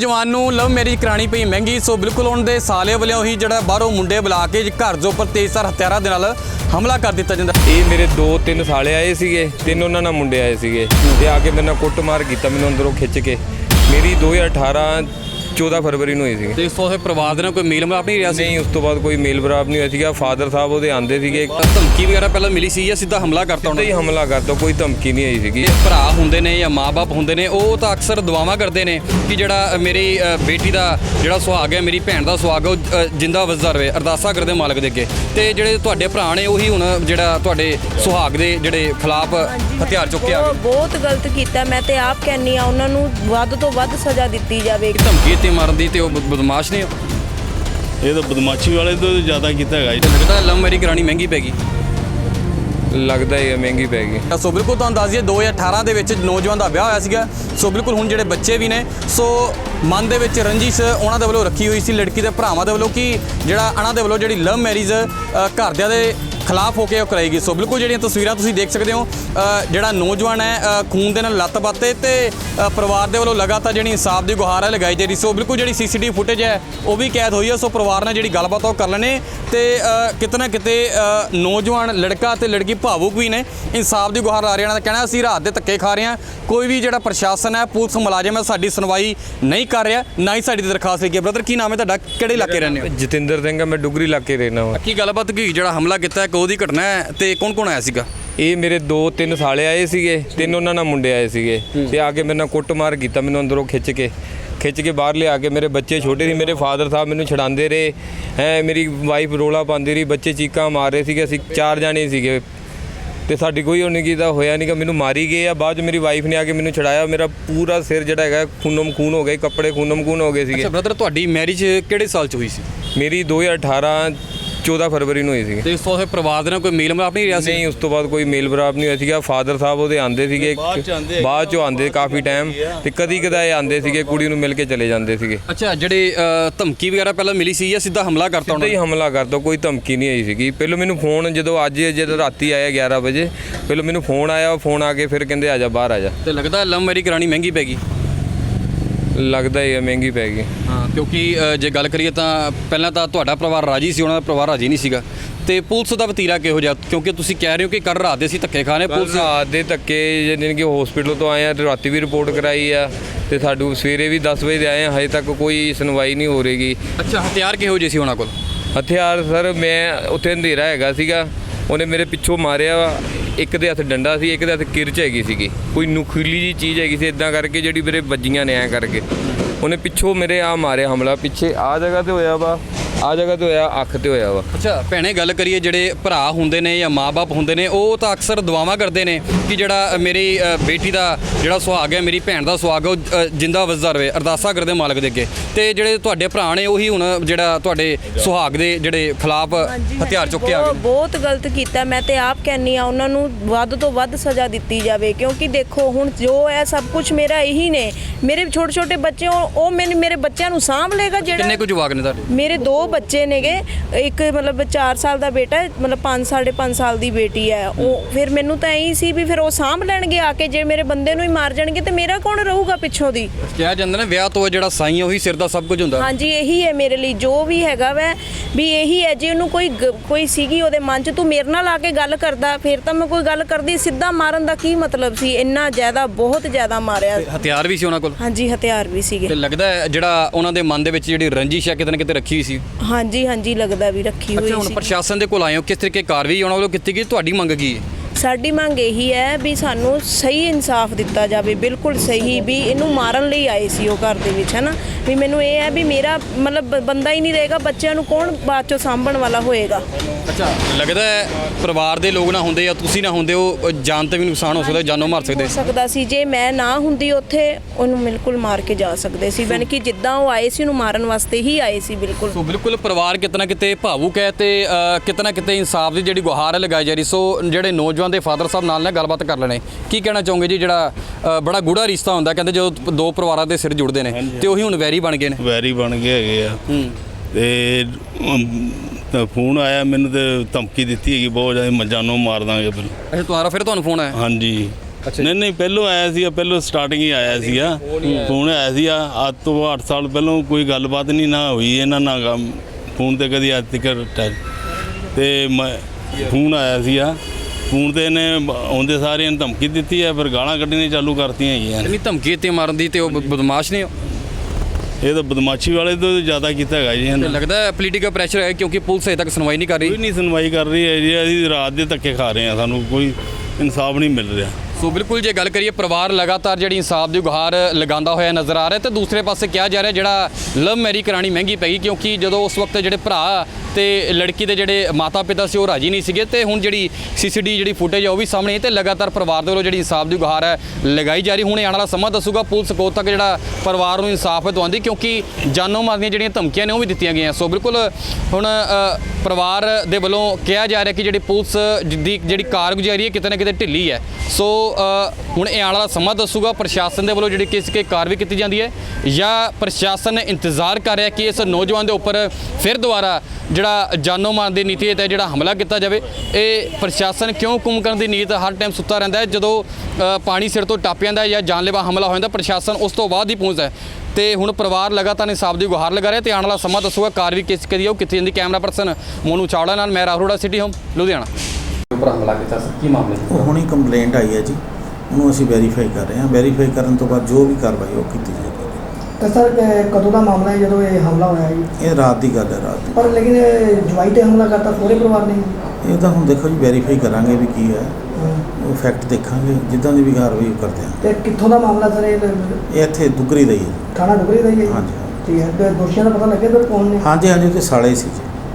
ਜਵਾਨ ਨੂੰ, love marriage ਕਰਾਣੀ ਪਈ ਮਹਿੰਗੀ, ਸੋ ਬਿਲਕੁਲ ਉਹਨਾਂ ਦੇ ਸਾਲੇ ਵੱਲੋਂ ਹੀ ਜਿਹੜਾ ਬਾਹਰੋਂ ਮੁੰਡੇ ਬੁਲਾ ਕੇ ਘਰ ਦੇ ਉੱਪਰ ਤੇਜ਼ਧਾਰ ਹਥਿਆਰਾਂ ਦੇ ਨਾਲ ਹਮਲਾ ਕਰ ਦਿੱਤਾ ਜਾਂਦਾ ਇਹ ਮੇਰੇ ਦੋ ਤਿੰਨ ਸਾਲੇ ਆਏ ਸੀਗੇ, ਤਿੰਨ ਉਹਨਾਂ ਨਾਲ ਮੁੰਡੇ ਆਏ ਸੀਗੇ। ਤੇ ਆ ਕੇ ਮੇਰੇ ਨਾਲ ਕੁੱਟਮਾਰ ਕੀਤਾ, ਮੈਨੂੰ ਅੰਦਰੋਂ ਖਿੱਚ ਕੇ। ਮੇਰੀ 2018 14 ਫਰਵਰੀ ਨੂੰ ਹੋਈ ਸੀ। ਤੇ ਇਸ ਤੋਂ ਬਾਅਦ ਪਰਿਵਾਰ ਦੇ ਨਾਲ ਕੋਈ ਮੇਲ ਮਿਲਾਪ ਨਹੀਂ ਰਿਹਾ ਸੀ? ਨਹੀਂ ਉਸ ਤੋਂ ਬਾਅਦ ਕੋਈ ਮੇਲ ਬਰਾਬ ਨਹੀਂ ਹੋਇਆ ਸੀਗਾ। ਫਾਦਰ ਸਾਹਿਬ ਉਹਦੇ ਆਂਦੇ ਸੀਗੇ। ਧਮਕੀ ਵਗੈਰਾ ਪਹਿਲਾਂ ਮਿਲੀ ਸੀ ਜਾਂ ਸਿੱਧਾ ਹਮਲਾ ਕਰਤਾ ਉਹਨਾਂ ਹੀ ਹਮਲਾ ਕਰਤਾ ਕੋਈ ਧਮਕੀ ਨਹੀਂ ਆਈ ਸੀਗੀ। ਇਹ ਭਰਾ ਹੁੰਦੇ ਨੇ ਜਾਂ ਮਾਪੇ ਹੁੰਦੇ ਨੇ ਉਹ ਤਾਂ ਅਕਸਰ ਦੁਆਵਾਂ ਕਰਦੇ ਨੇ ਕਿ ਜਿਹੜਾ ਮੇਰੀ ਬੇਟੀ ਦਾ ਜਿਹੜਾ ਸੁਹਾਗ ਹੈ ਮੇਰੀ ਭੈਣ ਦਾ ਸੁਹਾਗ ਹੈ, ਉਹ ਜਿੰਦਾ ਵਸਦਾ ਰਵੇ ਅਰਦਾਸਾਂ ਕਰਦੇ ਮਾਲਕ ਦੇ ਅੱਗੇ। ਤੇ ਜਿਹੜੇ ਤੁਹਾਡੇ ਭਰਾ ਨੇ ਉਹੀ ਹੁਣ ਜਿਹੜਾ ਤੁਹਾਡੇ ਸੁਹਾਗ ਦੇ ਜਿਹੜੇ ਖਿਲਾਫ ਹਥਿਆਰ ਚੁੱਕੇ ਆ ਉਹ ਬਹੁਤ ਗਲਤ ਕੀਤਾ ਮੈਂ ਤੇ ਆਪ ਕਹਿੰਨੀ ਆ ਉਹਨਾਂ ਨੂੰ ਵੱਧ ਤੋਂ ਵੱਧ ਸਜ਼ਾ ਦਿੱਤੀ ਜਾਵੇ। ਧਮਕੀ ਤੇ ਮਾਰਨ ਦੀ ਤੇ ਉਹ ਬ- ਬਦਮਾਸ਼ ਨੇ ਇਹ ਤਾਂ ਬਦਮਾਸ਼ੀ ਵਾਲੇ ਤੋਂ ਜ਼ਿਆਦਾ ਕੀਤਾ ਹੈਗਾ ਜੀ ਤੇ। ਲੱਗਦਾ ਲਵ ਮੈਰਿਜ ਕਰਾਣੀ ਮਹਿੰਗੀ ਪੈ ਗਈ। ਲੱਗਦਾ ਹੀ ਹੈ ਮਹਿੰਗੀ ਪੈ ਗਈ। ਸੋ ਬਿਲਕੁਲ ਤੁਹਾਨੂੰ ਦੱਸ ਦਈਏ 2018 ਦੇ ਵਿੱਚ ਨੌਜਵਾਨ ਦਾ ਵਿਆਹ ਹੋਇਆ ਸੀਗਾ। ਸੋ ਬਿਲਕੁਲ ਹੁਣ ਜਿਹੜੇ ਬੱਚੇ ਵੀ ਨੇ ਸੋ ਮਨ ਦੇ ਵਿੱਚ ਰੰਜਿਸ਼ ਉਹਨਾਂ ਦੇ ਵੱਲੋਂ ਰੱਖੀ ਹੋਈ ਸੀ ਲੜਕੀ ਦੇ ਭਰਾਵਾਂ ਦੇ ਵੱਲੋਂ ਕਿ ਜਿਹੜਾ ਉਹਨਾਂ ਦੇ ਵੱਲੋਂ ਜਿਹੜੀ ਲਵ ਮੈਰਿਜ ਘਰਦਿਆਂ ਦੇ ਖਿਲਾਫ ਹੋ ਕੇ ਉਹ ਕਰਾਈ ਗਈ ਸੋ ਬਿਲਕੁਲ ਜਿਹੜੀਆਂ ਤਸਵੀਰਾਂ ਤੁਸੀਂ ਦੇਖ ਸਕਦੇ ਹੋ ਜਿਹੜਾ ਨੌਜਵਾਨ ਹੈ ਖੂਨ ਦੇ ਨਾਲ ਲੱਤ ਬਾਤੇ ਤੇ ਪਰਿਵਾਰ ਦੇ ਵੱਲੋਂ ਲਗਾਤਾਰ ਜਿਹੜੀ ਇਨਸਾਫ ਦੀ ਗੁਹਾਰ ਹੈ ਲਗਾਈ ਜਾ ਰਹੀ। ਸੋ ਬਿਲਕੁਲ ਜਿਹੜੀ ਸੀਸੀਟੀਵੀ ਫੁਟੇਜ ਹੈ ਉਹ ਵੀ ਕੈਦ ਹੋਈ ਹੈ। ਸੋ ਪਰਿਵਾਰ ਨਾਲ ਜਿਹੜੀ ਗੱਲਬਾਤ ਉਹ ਕਰ ਲੈਣੇ ਤੇ ਅ, ਕਿਤੇ ਨੌਜਵਾਨ ਲੜਕਾ ਤੇ ਲੜਕੀ ਭਾਵੁਕ ਵੀ ਨੇ। ਇਨਸਾਫ ਦੀ ਗੁਹਾਰ ਲਾ ਰਹੇ ਇਹਨਾਂ ਦਾ ਕਹਿਣਾ ਅਸੀਂ ਰਾਤ ਦੇ ਧੱਕੇ ਖਾ ਰਹੇ ਹਾਂ। ਕੋਈ ਵੀ ਜਿਹੜਾ ਪ੍ਰਸ਼ਾਸਨ ਹੈ ਪੁਲਿਸ ਮੁਲਾਜ਼ਮ ਹੈ ਸਾਡੀ ਸੁਣਵਾਈ ਨਹੀਂ ਕਰ ਰਿਹਾ ਨਾ ਹੀ ਸਾਡੀ ਦਰਖਾਸਤ ਲਿਖੀ ਹੈ। ਬ੍ਰਦਰ ਕੀ ਨਾਮ ਹੈ ਤੁਹਾਡਾ? ਕਿਹੜੇ ਇਲਾਕੇ ਰਹਿੰਦੇ ਹੋ? ਜਤਿੰਦਰ ਸਿੰਘ ਮੈਂ ਡੁਗਰੀ ਇਲਾਕੇ ਰਹਿਣਾ ਵਾਂ। ਕੀ ਗੱਲਬਾਤ ਕੀ ਜਿਹੜਾ ਹਮਲਾ ਕੀਤਾ ਹੈ ਕਦੋਂ ਦੀ ਘਟਨਾ ਹੈ ਤੇ ਕੌਣ ਕੌਣ ਆਇਆ ਸੀਗਾ? ਇਹ ਮੇਰੇ ਦੋ ਤਿੰਨ ਸਾਲੇ ਆਏ ਸੀਗੇ ਤਿੰਨ ਉਹਨਾਂ ਨਾਲ ਮੁੰਡੇ ਆਏ ਸੀਗੇ ਤੇ ਆ ਕੇ ਮੇਰੇ ਨਾਲ ਕੁੱਟਮਾਰ ਕੀਤਾ ਮੈਨੂੰ ਅੰਦਰੋਂ ਖਿੱਚ ਕੇ ਖਿੱਚ ਕੇ ਬਾਹਰ ਲਿਆ ਕੇ ਮੇਰੇ ਬੱਚੇ ਛੋਟੇ ਸੀ ਮੇਰੇ ਫਾਦਰ ਸਾਹਿਬ ਮੈਨੂੰ ਛਡਾਉਂਦੇ ਰਹੇ ਹੈ ਮੇਰੀ ਵਾਈਫ ਰੋਲਾ ਪਾਉਂਦੀ ਰਹੀ ਬੱਚੇ ਚੀਕਾਂ ਮਾਰ ਰਹੇ ਸੀਗੇ ਅਸੀਂ ਚਾਰ ਜਾਣੇ ਸੀਗੇ। ਤੇ ਸਾਡੀ ਕੋਈ ਹੋਣੀ ਕੀ ਦਾ ਹੋਇਆ ਨਹੀਂ ਕਿ ਮੈਨੂੰ ਮਾਰੀ ਗਏ ਆ ਬਾਅਦ ਮੇਰੀ ਵਾਈਫ ਨੇ ਆ ਕੇ ਮੈਨੂੰ ਛਡਾਇਆ ਮੇਰਾ ਪੂਰਾ ਸਿਰ ਜਿਹੜਾ ਹੈਗਾ ਖੂਨਮ ਖੂਨ ਹੋ ਗਿਆ ਕੱਪੜੇ ਖੂਨਮ ਖੂਨ ਹੋ ਗਏ ਸੀਗੇ। ਅੱਛਾ ਬ੍ਰਦਰ ਤੁਹਾਡੀ ਮੈਰਿਜ ਕਿਹੜੇ ਸਾਲ ਚ ਹੋਈ ਸੀ? ਮੇਰੀ 2018 14 ਫਰਵਰੀ ਨੂੰ ਹੋਈ ਸੀਗੀ। ਤੇ ਇਸ ਤੋਂ ਬਾਅਦ ਪਰਿਵਾਰ ਦੇ ਨਾਲ ਕੋਈ ਮੇਲ ਮਿਲਾਪ ਨਹੀਂ ਰਿਹਾ ਸੀ? ਨਹੀਂ ਉਸ ਤੋਂ ਬਾਅਦ ਕੋਈ ਮੇਲ ਬਰਾਬ ਨਹੀਂ ਹੋਇਆ ਸੀਗਾ। ਫਾਦਰ ਸਾਹਿਬ ਉਹਦੇ ਆਂਦੇ ਸੀਗੇ। ਬਾਅਦ ਚ ਆਉਂਦੇ ਬਾਅਦ ਚੋਂ ਆਂਦੇ ਕਾਫੀ ਟਾਈਮ ਤੇ ਕਦੀ ਕਦਾਏ ਆਂਦੇ ਸੀਗੇ ਕੁੜੀ ਨੂੰ ਮਿਲ ਕੇ ਚਲੇ ਜਾਂਦੇ ਸੀਗੇ। ਅੱਛਾ ਜਿਹੜੇ ਅ, ਧਮਕੀ ਵਗੈਰਾ ਪਹਿਲਾਂ ਮਿਲੀ ਸੀ ਜਾਂ ਸਿੱਧਾ ਹਮਲਾ ਕਰਤਾ ਸਿੱਧਾ ਉਹਨਾਂ ਹੀ ਨੇ? ਹਮਲਾ ਕਰਤਾ ਕੋਈ ਧਮਕੀ ਨਹੀਂ ਆਈ ਸੀਗੀ। ਪਹਿਲਾਂ ਮੈਨੂੰ ਫੋਨ ਜਦੋਂ ਅੱਜ ਜਦੋਂ ਰਾਤੀ ਆਇਆ 11 ਵਜੇ ਪਹਿਲਾਂ ਮੈਨੂੰ ਫੋਨ ਆਇਆ ਫੋਨ ਆ ਕੇ ਫਿਰ ਕਹਿੰਦੇ ਆ ਜਾ ਬਾਹਰ ਆ ਜਾ। ਤੇ ਲੱਗਦਾ ਲਵ ਮੈਰਿਜ ਕਰਾਣੀ ਮਹਿੰਗੀ ਪੈ ਗਈ। ਲੱਗਦਾ ਹੀ ਹੈ ਮਹਿੰਗੀ ਪੈ ਗਈ। ਹਾਂ ਕਿਉਂਕਿ ਅ, ਜੇ ਗੱਲ ਕਰੀਏ ਤਾਂ ਪਹਿਲਾਂ ਤਾਂ ਤੁਹਾਡਾ ਪਰਿਵਾਰ ਰਾਜੀ ਸੀ ਉਹਨਾਂ ਦਾ ਪਰਿਵਾਰ ਰਾਜੀ ਨਹੀਂ ਸੀਗਾ। ਤੇ ਪੁਲਿਸ ਦਾ ਵਤੀਰਾ ਕਿਹੋ ਜਿਹਾ? ਕਿਉਂਕਿ ਤੁਸੀਂ ਕਹਿ ਰਹੇ ਹੋ ਕਿ ਕੱਲ ਰਾਤ ਦੇ ਸੀ ਧੱਕੇ ਖਾਣੇ ਪੁਲਿਸ ਪੁਲਿਸ ਰਾਤ ਦੇ ਧੱਕੇ ਜਿਹਨੇ ਕਿ ਹਸਪੀਟਲ ਤੋਂ ਆਏ ਆ ਤੇ ਰਾਤੀ ਵੀ ਰਿਪੋਰਟ ਕਰਾਈ ਆ ਤੇ ਸਾਡੂ ਸਵੇਰੇ ਵੀ 10 ਵਜੇ ਦੇ ਆਏ ਆ ਹਜੇ ਤੱਕ ਕੋਈ ਸੁਣਵਾਈ ਨਹੀਂ ਹੋ ਰਹੀਗੀ ਅੱਛਾ ਹਥਿਆਰ ਕਿਹੋ ਜਿਹੇ ਸੀ ਉਹਨਾਂ ਕੋਲ? ਹਥਿਆਰ ਸਰ ਮੈਂ ਉੱਥੇ ਅੰਧੇਰਾ ਹੈਗਾ ਸੀਗਾ ਉਹਨੇ ਮੇਰੇ ਪਿੱਛੋਂ ਮਾਰਿਆ ਵਾ। ਇੱਕ ਦੇ ਹੱਥ ਡੰਡਾ ਸੀ, ਇੱਕ ਦੇ ਹੱਥ ਕਿਰਚ ਹੈਗੀ ਸੀਗੀ। ਕੋਈ ਨੁਖੀਲੀ ਜੀ ਚੀਜ਼ ਹੈਗੀ ਸੀ ਇਦਾਂ ਕਰਕੇ ਜਿਹੜੀ ਮੇਰੇ ਵੱਜੀਆਂ ਨੇ, ਐਂ ਕਰਕੇ। ਉਹਨੇ ਪਿੱਛੋਂ ਮੇਰੇ ਆ ਮਾਰਿਆ ਹਮਲਾ, ਪਿੱਛੇ ਆ ਜਗ੍ਹਾ ਤੇ ਹੋਇਆ ਵਾ ਆ ਜਗ੍ਹਾ ਤੇ ਹੋਇਆ ਅੱਖ ਤੇ ਹੋਇਆ ਵਾ। ਅੱਛਾ ਭੈਣੇ ਗੱਲ ਕਰੀਏ ਜਿਹੜੇ ਭਰਾ ਹੁੰਦੇ ਨੇ ਜਾਂ ਮਾਪੇ ਹੁੰਦੇ ਨੇ ਉਹ ਤਾਂ ਅਕਸਰ ਦੁਆਵਾਂ ਕਰਦੇ ਨੇ ਕਿ ਜਿਹੜਾ ਮੇਰੀ ਬੇਟੀ ਦਾ ਜਿਹੜਾ ਸੁਹਾਗ ਹੈ ਮੇਰੀ ਭੈਣ ਦਾ ਸੁਹਾਗ ਹੈ, ਉਹ ਜਿੰਦਾ ਵਸਦਾ ਰਵੇ ਅਰਦਾਸਾਂ ਕਰਦੇ ਮਾਲਕ ਦੇ ਅੱਗੇ। ਤੇ ਜਿਹੜੇ ਤੁਹਾਡੇ ਭਰਾ ਨੇ ਉਹੀ ਹੁਣ ਜਿਹੜਾ ਤੁਹਾਡੇ ਸੁਹਾਗ ਦੇ ਜਿਹੜੇ ਖਿਲਾਫ ਹਥਿਆਰ ਚੁੱਕੇ ਆ ਬਹੁਤ- ਗਏ ਬਹੁਤ ਗਲਤ ਕੀਤਾ ਮੈਂ ਤੇ ਆਪ ਕਹਿੰਨੀ ਆ ਉਹਨਾਂ ਨੂੰ ਵੱਧ ਤੋਂ ਵੱਧ ਸਜ਼ਾ ਦਿੱਤੀ ਜਾਵੇ ਕਿਉਂਕਿ ਦੇਖੋ ਹੁਣ ਜੋ ਹੈ ਸਭ ਕੁਝ ਮੇਰਾ ਇਹੀ ਨੇ ਮੇਰੇ ਛੋਟੇ ਛੋਟੇ ਬੱਚੇ ਉਹ ਉਹ ਮੈਨੂੰ ਮੇਰੇ ਬੱਚਿਆਂ ਨੂੰ ਸਾਂਭ ਲੇਗਾ ਕਿੰਨੇ ਜਿਹੜਾ ਕੁ ਜਵਾਕ ਨੇ ਤੁਹਾਡੇ? ਮੇਰੇ ਦੋ ਬੱਚੇ ਨੇਗੇ। ਇੱਕ ਮਤਲਬ 4 ਸਾਲ ਦਾ ਬੇਟਾ ਮਤਲਬ 5 ਸਾਢੇ 5 ਸਾਲ ਦੀ ਬੇਟੀ ਹੈ। ਉਹ ਫਿਰ ਮੈਨੂੰ ਤਾਂ ਇਹੀ ਸੀ ਵੀ ਫਿਰ ਉਹ ਸਾਂਭ ਲੈਣਗੇ ਆ ਕੇ ਜੇ ਮੇਰੇ ਬੰਦੇ ਨੂੰ ਹੀ ਮਾਰ ਜਾਣਗੇ ਤੇ ਮੇਰਾ ਕੌਣ ਰਹੂਗਾ ਪਿੱਛੋਂ ਦੀ? ਕਿਹਾ ਜਾਂਦਾ ਨਾ ਵਿਆਹ ਤੋਂ ਜਿਹੜਾ ਸਾਈਂ ਆ ਉਹੀ ਸਿਰ ਦਾ ਸਭ ਕੁਝ ਹੁੰਦਾ। ਹਾਂਜੀ ਇਹੀ ਹੈ ਮੇਰੇ ਲਈ ਜੋ ਵੀ ਹੈਗਾ ਵੈ ਵੀ ਇਹੀ ਹੈ ਜੇ ਉਹਨੂੰ ਕੋਈ ਕੋਈ ਸੀਗੀ ਉਹਦੇ ਮਨ 'ਚ ਤੂੰ ਮੇਰੇ ਨਾਲ ਆ ਕੇ ਗੱਲ ਕਰਦਾ ਫਿਰ ਤਾਂ ਮੈਂ ਕੋਈ ਗੱਲ ਕਰਦੀ ਸਿੱਧਾ ਮਾਰਨ ਦਾ ਕੀ ਮਤਲਬ ਸੀ? ਇੰਨਾ ਜ਼ਿਆਦਾ ਬਹੁਤ ਜ਼ਿਆਦਾ ਮਾਰਿਆ। ਹਥਿਆਰ ਵੀ ਸੀ ਉਹਨਾਂ ਕੋਲ? ਹਾਂਜੀ ਹਥਿਆਰ ਵੀ ਸੀਗੇ। ਤੇ ਲੱਗਦਾ ਜਿਹੜਾ ਉਹਨਾਂ ਦੇ ਮਨ ਦੇ ਵਿੱਚ ਜਿਹੜੀ ਰੰਜਿਸ਼ ਹੈ ਕਿਤੇ ਨਾ ਕਿਤੇ ਰੱਖੀ ਹੋਈ ਸੀ? ਹਾਂਜੀ ਹਾਂਜੀ ਲੱਗਦਾ ਵੀ ਰੱਖੀ ਅੱਛਾ ਹੋਈ ਹੁਣ ਸੀ। ਪ੍ਰਸ਼ਾਸਨ ਦੇ ਕੋਲ ਆਏ ਹੋ ਕਿਸ ਤਰੀਕੇ ਕਾਰਵਾਈ ਉਹਨਾਂ ਵੱਲੋਂ ਕੀਤੀ ਗਈ? ਤੁਹਾਡੀ ਮੰਗ ਕੀ ਹੈ? ਸਾਡੀ ਮੰਗ ਇਹੀ ਹੈ ਵੀ ਸਾਨੂੰ ਸਹੀ ਇਨਸਾਫ ਦਿੱਤਾ ਜਾਵੇ ਬਿਲਕੁਲ ਸਹੀ ਵੀ ਇਹਨੂੰ ਮਾਰਨ ਲਈ ਆਏ ਸੀ ਉਹ ਘਰ ਦੇ ਵਿੱਚ ਹੈ ਨਾ? ਵੀ ਮੈਨੂੰ ਇਹ ਹੈ ਵੀ ਮੇਰਾ ਮਤਲਬ ਬੰਦਾ ਹੀ ਨਹੀਂ ਰਹੇਗਾ ਬੱਚਿਆਂ ਨੂੰ ਕੌਣ ਬਾਅਦ ਚੋਂ ਸਾਂਭਣ ਵਾਲਾ ਹੋਏਗਾ? ਅੱਛਾ। ਲੱਗਦਾ ਹੈ ਪਰਿਵਾਰ ਦੇ ਲੋਕ ਨਾ ਹੁੰਦੇ ਜਾਂ ਤੁਸੀਂ ਨਾ ਹੁੰਦੇ ਉਹ ਜਾਨ ਤੇ ਵੀ ਨੁਕਸਾਨ ਹੋ ਸਕਦਾ ਜਾਨੋਂ ਮਾਰ ਸਕਦੇ। ਹੋ ਸਕਦਾ ਸੀ ਜੇ ਮੈਂ ਨਾ ਹੁੰਦੀ ਉੱਥੇ ਉਹਨੂੰ ਬਿਲਕੁਲ ਮਾਰ ਕੇ ਜਾ ਸਕਦੇ ਸੀ। ਬਨ ਕਿ ਜਿੱਦਾਂ ਉਹ ਆਏ ਸੀ ਉਹਨੂੰ ਮਾਰਨ ਵਾਸਤੇ ਹੀ ਆਏ ਸੀ ਬਿਲਕੁਲ। ਸੋ ਬਿਲਕੁਲ ਪਰਿਵਾਰ ਕਿਤਨਾ ਕਿਤੇ ਭਾਵੁਕ ਹੈ ਤੇ ਅ, ਕਿਤੇ ਨਾ ਕਿਤੇ ਇਨਸਾਫ ਦੀ ਜਿਹੜੀ ਗੁਹਾਰ ਹੈ ਲਗਾਈ ਜਾ ਰਹੀ। ਸੋ ਜਿਹੜੇ ਨੌਜਵਾਨ ਦੇ ਫਾਦਰ ਸਾਹਿਬ ਨਾਲ ਨੇ ਗੱਲਬਾਤ ਕਰ ਲੈਣੇ। ਕੀ ਕਹਿਣਾ ਚਾਹੋਗੇ ਜੀ ਜਿਹੜਾ ਬੜਾ ਗੂੜਾ ਰਿਸ਼ਤਾ ਹੁੰਦਾ ਕਹਿੰਦੇ ਜਦੋਂ ਦੋ ਪਰਿਵਾਰਾਂ ਦੇ ਸਿਰ ਜੁੜਦੇ ਨੇ ਤੇ ਉਹੀ ਹੁਣ ਵੈਰੀ ਬਣ ਗਏ ਨੇ? ਵੈਰੀ ਬਣ ਗਏ ਹੈਗੇ ਆ। ਤੇ ਅਮ, ਤਾਂ ਫੋਨ ਆਇਆ ਮੈਨੂੰ ਤੇ ਧਮਕੀ ਦਿੱਤੀ ਹੈਗੀ ਬਹੁਤ ਜ਼ਿਆਦਾ ਮੈਂ ਜਾਨੋਂ ਮਾਰ ਦਾਂਗੇ ਫਿਰ। ਅੱਛਾ ਤੁਹਾਰਾ ਫਿਰ ਤੁਹਾਨੂੰ ਫੋਨ ਆਇਆ? ਹਾਂਜੀ। ਅੱਛਾ। ਨਹੀਂ ਨਹੀਂ ਪਹਿਲੋਂ ਆਇਆ ਸੀ ਪਹਿਲੋਂ ਸਟਾਰਟਿੰਗ ਹੀ ਆਇਆ ਸੀਗਾ। ਫੋਨ ਆਇਆ। ਸੀ ਅੱਜ ਤੋਂ 8 ਸਾਲ ਪਹਿਲੋਂ ਕੋਈ ਗੱਲਬਾਤ ਨਹੀਂ ਨਾ ਹੋਈ ਇਹਨਾਂ ਨਾਲ ਕੰਮ। ਫੋਨ ਤੇ ਕਦੀ ਅੱਜ ਤੱਕ ਤੇ ਮੈਂ ਫੋਨ ਆਇਆ ਸੀ ਆ ਫੋਨ ਤੇ ਇਹਨੇ ਆਉਂਦੇ ਸਾਰਿਆਂ ਨੂੰ ਧਮਕੀ ਦਿੱਤੀ ਹੈ ਫਿਰ ਗਾਲਾਂ ਕੱਢਣੀਆਂ ਚਾਲੂ ਕਰਤੀਆਂ ਹੈਗੀਆਂ। ਨਹੀਂ ਧਮਕੀ ਤੇ ਮਾਰਨ ਦੀ ਤੇ ਉਹ ਬ- ਬਦਮਾਸ਼ ਨੇ ਇਹ ਤਾਂ ਬਦਮਾਸ਼ੀ ਵਾਲੇ ਤੋਂ ਜ਼ਿਆਦਾ ਕੀਤਾ ਹੈਗਾ ਜੀ ਇਹਨਾਂ। ਲੱਗਦਾ ਹੈ ਪੋਲੀਟੀਕਲ ਪ੍ਰੈਸ਼ਰ ਹੈ ਕਿਉਂਕਿ ਪੁਲਿਸ ਅਜੇ ਤੱਕ ਸੁਣਵਾਈ ਨਹੀਂ ਕਰ ਕੋਈ ਰਹੀ ਨਹੀਂ ਸੁਣਵਾਈ ਕਰ ਰਹੀ ਹੈ ਜੀ ਅਸੀਂ ਰਾਤ ਦੇ ਧੱਕੇ ਖਾ ਰਹੇ ਹਾਂ ਸਾਨੂੰ ਕੋਈ ਇਨਸਾਫ ਨਹੀਂ ਮਿਲ ਰਿਹਾ। ਸੋ ਬਿਲਕੁਲ ਜੇ ਗੱਲ ਕਰੀਏ ਪਰਿਵਾਰ ਲਗਾਤਾਰ ਜਿਹੜੀ ਇਨਸਾਫ ਦੀ ਗੁਹਾਰ ਲਗਾਉਂਦਾ ਹੋਇਆ ਨਜ਼ਰ ਆ ਰਿਹਾ ਤੇ ਦੂਸਰੇ ਪਾਸੇ ਕਿਹਾ ਜਾ ਰਿਹਾ ਜਿਹੜਾ ਲਵ ਮੈਰੀ ਕਰਾਣੀ ਮਹਿੰਗੀ ਪੈ ਗਈ ਕਿਉਂਕਿ ਜਦੋਂ ਉਸ ਵਕਤ ਜਿਹੜੇ ਭਰਾ ਤੇ ਲੜਕੀ ਦੇ ਜਿਹੜੇ ਮਾਤਾ ਪਿਤਾ ਸੀ, ਉਹ ਰਾਜੀ ਨਹੀਂ ਸੀਗੇ ਤੇ ਹੁਣ ਜਿਹੜੀ ਸੀਸੀਡੀ ਜਿਹੜੀ ਫੁਟੇਜ ਹੈ ਉਹ ਵੀ ਸਾਹਮਣੇ ਆਈ ਤੇ ਲਗਾਤਾਰ ਪਰਿਵਾਰ ਦੇ ਵੱਲੋਂ ਜਿਹੜੀ ਇਨਸਾਫ ਦੀ ਗੁਹਾਰ ਹੈ, ਲਗਾਈ ਜਾ ਰਹੀ। ਹੁਣ ਆਉਣ ਵਾਲਾ ਸਮਾਂ ਦੱਸੂਗਾ, ਪੁਲਿਸ ਕੋਲ ਤੱਕ ਜਿਹੜਾ ਪਰਿਵਾਰ ਨੂੰ ਇਨਸਾਫ ਹੈ ਦਵਾਉਂਦੀ ਕਿਉਂਕਿ ਜਾਨੋਂ ਮਾਰ ਦੀਆਂ ਜਿਹੜੀਆਂ ਧਮਕੀਆਂ ਨੇ, ਉਹ ਵੀ ਦਿੱਤੀਆਂ ਗਈਆਂ। ਸੋ ਬਿਲਕੁਲ, ਹੁਣ ਪਰਿਵਾਰ ਦੇ ਵੱਲੋਂ ਕਿਹਾ ਜਾ ਰਿਹਾ ਕਿ ਜਿਹੜੀ ਪੁਲਿਸ ਦੀ ਜਿਹੜੀ ਕਾਰਗੁਜ਼ਾਰੀ ਹੈ, ਕਿਤੇ ਨਾ ਕਿਤੇ ਢਿੱਲੀ ਹੈ। ਸੋ ਹੁਣ ਇਹ ਆਉਣ ਵਾਲਾ ਸਮਾਂ ਦੱਸੂਗਾ, ਪ੍ਰਸ਼ਾਸਨ ਦੇ ਵੱਲੋਂ ਜਿਹੜੀ ਕਿਸ ਕੇ ਕਾਰਵਾਈ ਕੀਤੀ ਜਾਂਦੀ ਹੈ, ਜਾਂ ਪ੍ਰਸ਼ਾਸਨ ਇੰਤਜ਼ਾਰ ਕਰ ਰਿਹਾ ਕਿ ਇਸ ਨੌਜਵਾਨ ਦੇ ਉੱਪਰ ਫਿਰ ਦੁਬਾਰਾ ਜਿਹੜਾ ਜਾਨੋਂ ਮਾਰਨ ਦੀ ਨੀਤੀ ਤੇ ਜਿਹੜਾ ਹਮਲਾ ਕੀਤਾ ਜਾਵੇ ਇਹ ਪ੍ਰਸ਼ਾਸਨ ਕਿਉਂ ਕੁੰਮ ਕਰਨ ਦੀ ਨੀਤ ਹਰ ਟਾਈਮ ਸੁੱਤਾ ਰਹਿੰਦਾ ਹੈ? ਜਦੋਂ ਪਾਣੀ ਸਿਰ ਤੋਂ ਟੱਪ ਜਾਂਦਾ ਹੈ ਜਾਂ ਜਾਨਲੇਵਾ ਹਮਲਾ ਹੋ ਜਾਂਦਾ ਪ੍ਰਸ਼ਾਸਨ ਉਸ ਤੋਂ ਬਾਅਦ ਹੀ ਪਹੁੰਚਦਾ ਹੈ। ਤੇ ਹੁਣ ਪਰਿਵਾਰ ਲਗਾਤਾਰ ਇਨਸਾਫ ਦੀ ਗੁਹਾਰ ਲਗਾ ਰਿਹਾ ਤੇ ਆਉਣ ਵਾਲਾ ਸਮਾਂ ਦੱਸੂਗਾ ਕਾਰਵਾਈ ਕਿਸ ਕਰੀ ਉਹ ਕਿੱਥੇ ਜਾਂਦੀ ਕੈਮਰਾ ਪਰਸਨ ਮੋਨੂ ਚਾਵਲਾ ਨਾਲ ਮੈਂ ਰਾਹੁਲ ਸਿਟੀ ਹੋਮ ਲੁਧਿਆਣਾ। ਉੱਪਰ ਹਮਲਾ ਕੀਤਾ ਸੀ ਕੀ ਮਾਮਲੇ ਉਹ ਹੁਣੀ ਕੰਪਲੇਂਟ ਆਈ ਹੈ ਜੀ ਉਹਨੂੰ ਅਸੀਂ ਵੈਰੀਫਾਈ ਕਰ ਰਹੇ ਹਾਂ। ਵੈਰੀਫਾਈ ਕਰਨ ਤੋਂ ਬਾਅਦ ਜੋ ਵੀ ਕਾਰਵਾਈ ਉਹ ਕੀਤੀ ਜਾਏਗੀ। ਤਾਂ ਸਰ ਅਹ ਕਦੋਂ ਦਾ ਮਾਮਲਾ ਹੈ ਜਦੋਂ ਇਹ ਹਮਲਾ ਹੋਇਆ ਜੀ? ਇਹ ਰਾਤ ਦੀ ਗੱਲ ਹੈ ਰਾਤ ਦੀ। ਪਰ ਲੇਕਿਨ ਇਹ ਜਵਾਈ ਤੇ ਹਮਲਾ ਕਰਤਾ ਪੂਰੇ ਪਰਿਵਾਰ ਨੇ? ਇਹ ਤਾਂ ਹੁਣ ਦੇਖੋ ਜੀ ਵੈਰੀਫਾਈ ਕਰਾਂਗੇ ਵੀ ਕੀ ਹੈ। ਹਾਂ। ਉਹ ਫੈਕਟ ਦੇਖਾਂਗੇ ਜਿੱਦਾਂ ਦੀ ਵੀ ਕਾਰਵਾਈ ਕਰਦੇ ਹਾਂ। ਤੇ ਕਿੱਥੋਂ ਦਾ ਮਾਮਲਾ ਸਰ ਇਹ? ਇਹ ਇੱਥੇ ਦੁਗਰੀ ਦਾ ਹੀ ਹੈ। ਥਾਣਾ ਡੁਗਰੀ ਦਾ ਹੀ ਹੈ ਜੀ? ਹਾਂਜੀ। ਠੀਕ ਹੈ ਤੇ ਦੋਸ਼ੀਆਂ ਦਾ ਪਤਾ ਲੱਗਿਆ ਸਰ ਕੌਣ ਨੇ? ਹਾਂਜੀ ਹਾਂਜੀ ਤੇ ਸਾਲੇ ਸੀ ਜੀ।